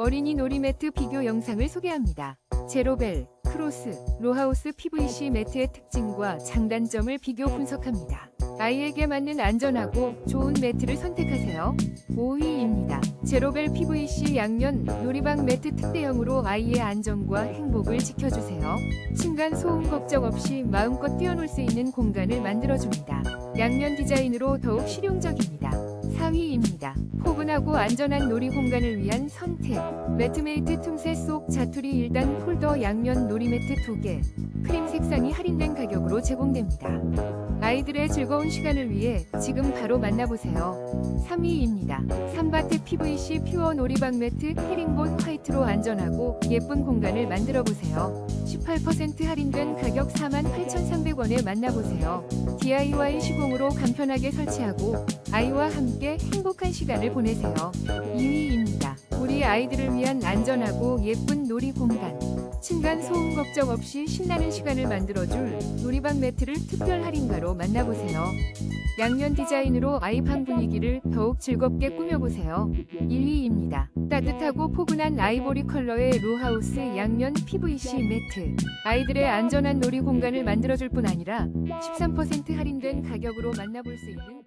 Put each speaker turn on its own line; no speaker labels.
어린이 놀이 매트 비교 영상을 소개합니다. 제로벨, 크로스, 로하우스 PVC 매트의 특징과 장단점을 비교 분석합니다. 아이에게 맞는 안전하고 좋은 매트를 선택하세요. 5위입니다. 제로벨 PVC 양면 놀이방 매트 특대형으로 아이의 안전과 행복을 지켜주세요. 층간 소음 걱정 없이 마음껏 뛰어놀 수 있는 공간을 만들어줍니다. 양면 디자인으로 더욱 실용적입니다. 4위입니다. 포근하고 안전한 놀이 공간을 위한 선택. 매트메이트 틈새 속 자투리 1단 폴 더 양면 놀이 매트 2개. 크림 색상이 할인된 가격으로 제공됩니다. 아이들의 즐거운 시간을 위해 지금 바로 만나보세요. 3위입니다. 삼바트 PVC 퓨어 놀이방 매트 헤링본 화이트로 안전하고 예쁜 공간을 만들어 보세요. 18% 할인된 가격 48,300원에 만나보세요. DIY 시공으로 간편하게 설치하고 아이와 함께 행복한 시간을 보내세요. 2위입니다. 우리 아이들을 위한 안전하고 예쁜 놀이 공간. 층간 소음 걱정 없이 신나는 시간을 만들어줄 놀이방 매트를 특별 할인가로 만나보세요. 양면 디자인으로 아이방 분위기를 더욱 즐겁게 꾸며보세요. 1위입니다. 따뜻하고 포근한 아이보리 컬러의 로하우스 양면 PVC 매트. 아이들의 안전한 놀이 공간을 만들어줄 뿐 아니라 13% 할인된 가격으로 만나볼 수 있는